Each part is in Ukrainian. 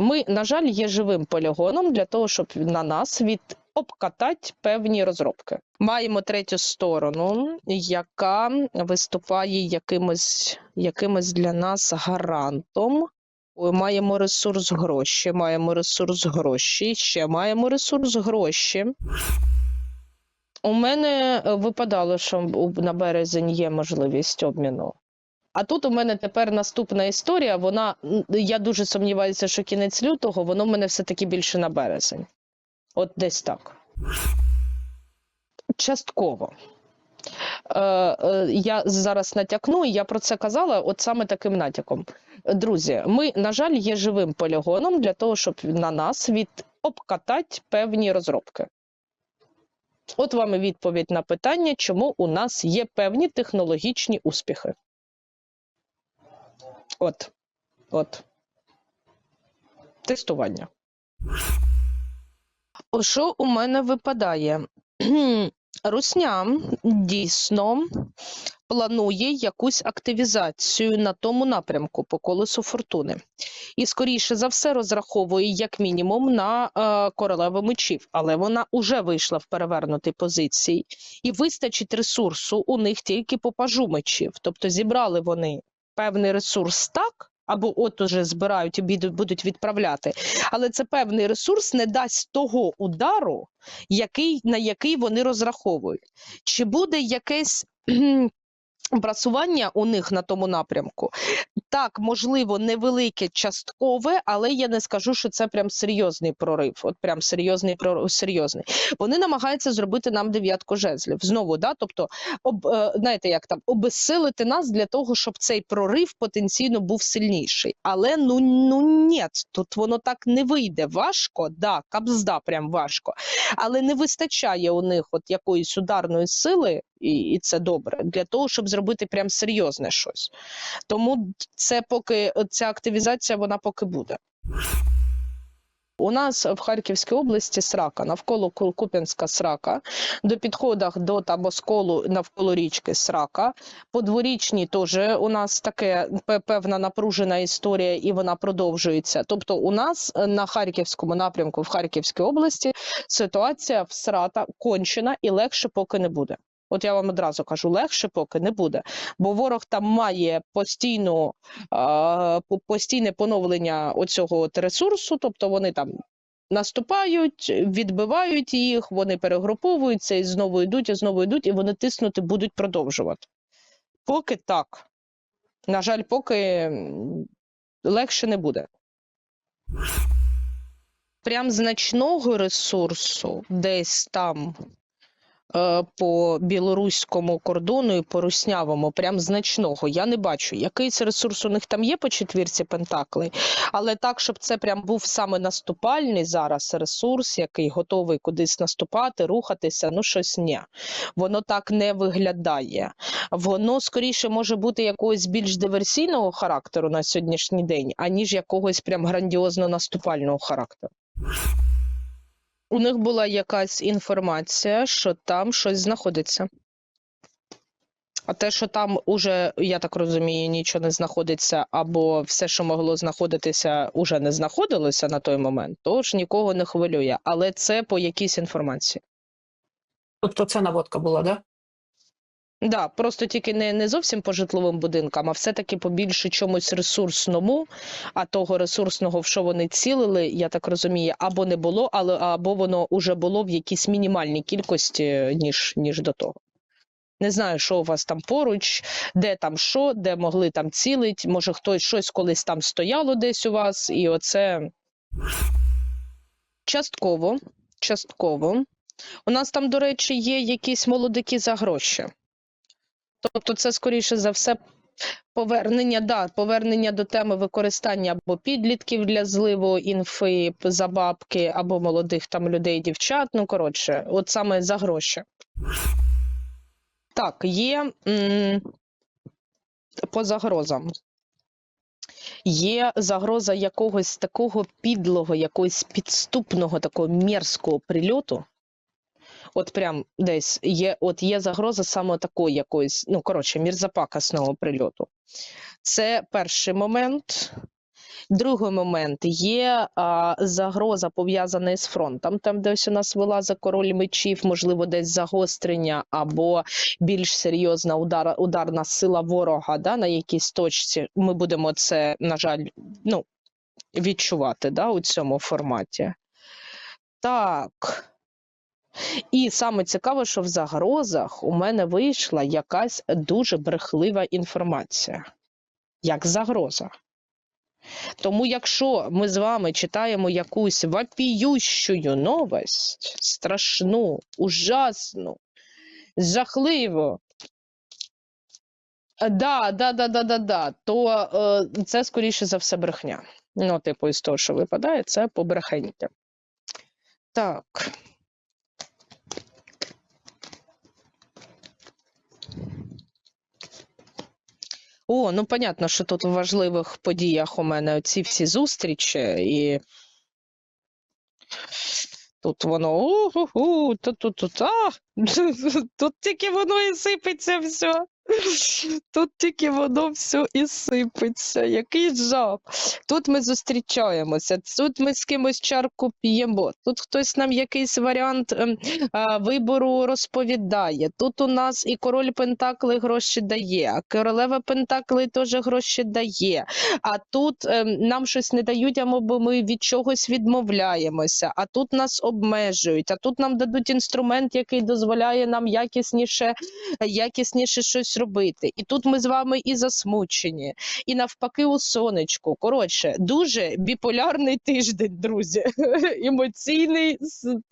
ми, на жаль, є живим полігоном для того, щоб на нас від обкатати певні розробки. Маємо третю сторону, яка виступає якимось, якимось для нас гарантом. Маємо ресурс гроші, маємо ресурс гроші, ще маємо ресурс гроші. У мене випадало, що на березень є можливість обміну. А тут у мене тепер наступна історія. Вона я дуже сумніваюся, що кінець лютого, воно в мене все-таки більше на березень. От десь так. Частково. Е, е, я зараз натякну, і я про це казала, от саме таким натяком. Друзі, ми, на жаль, є живим полігоном для того, щоб на нас від обкатати певні розробки. От вам і відповідь на питання, чому у нас є певні технологічні успіхи. От. От. Тестування. Що у мене випадає? Русня дійсно планує якусь активізацію на тому напрямку по колесу фортуни. І, скоріше за все, розраховує як мінімум на е, королеву мечів, але вона вже вийшла в перевернутій позиції, і вистачить ресурсу у них тільки по пажу мечів. Тобто зібрали вони певний ресурс так. Або от уже збирають і будуть відправляти, але це певний ресурс не дасть того удару, який, на який вони розраховують. Чи буде якесь кхм, у них на тому напрямку? Так, можливо, невелике часткове, але я не скажу, що це прям серйозний прорив. От прям серйозний прорив, серйозний. Вони намагаються зробити нам дев'ятку жезлів. Знову, да, тобто, об, е, знаєте, як там обезсилити нас для того, щоб цей прорив потенційно був сильніший. Але ну ну ні, тут воно так не вийде. Важко, да, кабзда, прям важко. Але не вистачає у них от якоїсь ударної сили, і, і це добре, для того, щоб зробити прям серйозне щось. Тому це поки ця активізація, вона поки буде. У нас в Харківській області срака, навколо Ку- Куп'янська срака, до підходах до там осколу навколо річки срака. По дворічній теж у нас таке певна напружена історія, і вона продовжується. Тобто, у нас е, на харківському напрямку в Харківській області ситуація всрата кончена і легше поки не буде. От я вам одразу кажу, легше поки не буде, бо ворог там має постійну постійне поновлення оцього от ресурсу, тобто вони там наступають, відбивають їх, вони перегруповуються і знову йдуть, і знову йдуть, і вони тиснути будуть продовжувати. Поки так. На жаль, поки легше не буде. Прям значного ресурсу десь там по білоруському кордону і по руснявому, прям значного. Я не бачу. Якийсь ресурс у них там є по четвірці Пентаклей, але так, щоб це прям був саме наступальний зараз ресурс, який готовий кудись наступати, рухатися, ну щось ні. Воно так не виглядає. Воно скоріше може бути якогось більш диверсійного характеру на сьогоднішній день, аніж якогось прям грандіозно наступального характеру. У них була якась інформація, що там щось знаходиться. А те, що там уже, я так розумію, нічого не знаходиться, або все, що могло знаходитися, уже не знаходилося на той момент, то ж нікого не хвилює. Але це по якійсь інформації. Тобто це наводка була, да? Да, просто тільки не, не зовсім по житловим будинкам, а все-таки по більше чомусь ресурсному, а того ресурсного, в що вони цілили, я так розумію, або не було, але або воно уже було в якійсь мінімальній кількості, ніж, ніж до того. Не знаю, що у вас там поруч, де там що, де могли там цілить, може хтось щось колись там стояло десь у вас, і оце частково, частково. У нас там, до речі, є якісь молодики за гроші. Тобто, це скоріше за все повернення, да, повернення до теми використання або підлітків для зливу інфи за бабки, або молодих там людей, дівчат. Ну коротше, от саме за гроші. Так, є по загрозам. Є загроза якогось такого підлого, якогось підступного, такого мерзкого прильоту. От прям десь є, от є загроза саме такої якоїсь, ну коротше, мірзапакасного прильоту. Це перший момент. Другий момент є а, загроза пов'язана з фронтом, там десь у нас вилазить король мечів, можливо, десь загострення або більш серйозна удар, ударна сила ворога да, на якійсь точці. Ми будемо це, на жаль, ну, відчувати да, у цьому форматі. Так. І саме цікаве, що в загрозах у мене вийшла якась дуже брехлива інформація. Як загроза. Тому, якщо ми з вами читаємо якусь вопіющу новость, страшну, ужасну, жахливу, да, да, да, да, да, да, то е, це скоріше за все брехня. Ну, типу, із того, що випадає, це побрехеньте. Так. О, ну понятно, що тут в важливих подіях у мене ці всі зустрічі, і тут воно у-ху-ху, тут, тут, а, тут тільки воно і сипеться все. Тут тільки воно все і сипеться. Який жах. Тут ми зустрічаємося, тут ми з кимось чарку п'ємо, тут хтось нам якийсь варіант а, вибору розповідає. Тут у нас і король Пентакли гроші дає, а королева Пентакли теж гроші дає. А тут ем, нам щось не дають, або ми від чогось відмовляємося, а тут нас обмежують, а тут нам дадуть інструмент, який дозволяє нам якісніше, якісніше щось робити. І тут ми з вами і засмучені, і навпаки у сонечку. Коротше, дуже біполярний тиждень, друзі. Емоційний,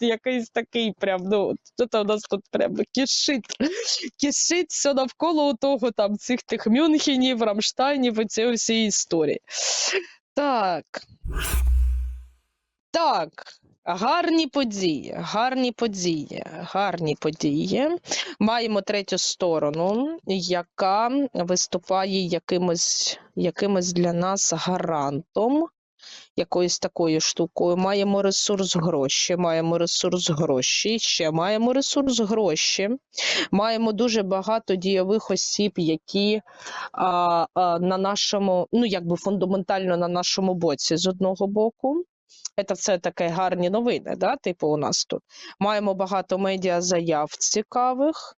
якийсь такий прям, ну, тут у нас тут прям кишить. Кишить все навколо того, там, цих тих Мюнхенів, Рамштайнів і цієї всієї історії. Так. Так. Гарні події, гарні події, гарні події. Маємо третю сторону, яка виступає якимось, якимось для нас гарантом, якоюсь такою штукою. Маємо ресурс гроші, маємо ресурс гроші, ще маємо ресурс гроші. Маємо дуже багато дійових осіб, які а, а, на нашому, ну якби фундаментально на нашому боці з одного боку. Це все таке гарні новини, да? типу у нас тут. Маємо багато медіа заяв цікавих.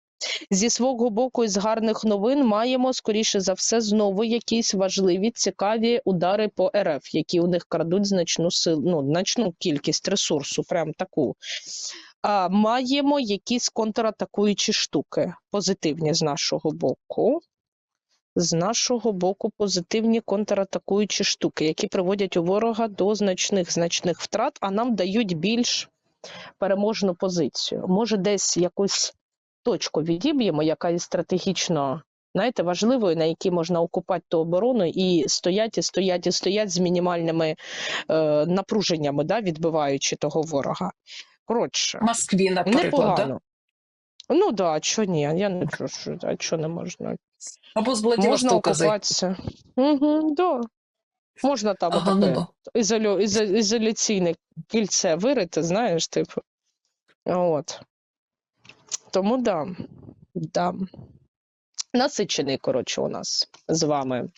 Зі свого боку, із гарних новин маємо, скоріше за все, знову якісь важливі, цікаві удари по РФ, які у них крадуть значну силу, ну, значну кількість ресурсу, прям таку. А, маємо якісь контратакуючі штуки, позитивні з нашого боку. З нашого боку позитивні контратакуючі штуки, які приводять у ворога до значних значних втрат, а нам дають більш переможну позицію. Може, десь якусь точку відіб'ємо, яка є стратегічно, знаєте, важливою, на якій можна окупати ту оборону, і стоять, і стоять, і стоять з мінімальними е, напруженнями, да, відбиваючи того ворога. Коротше, Москві, наприклад, да? непогано. Ну да, а чого ні? Я не що а чого не можна. або з Можна окупатися. Угу, да. Можна там Ага, ну да. ізолю, ізо, ізоляційне кільце вирити, знаєш, типу. От. Тому да. да. Насичений, коротше, у нас з вами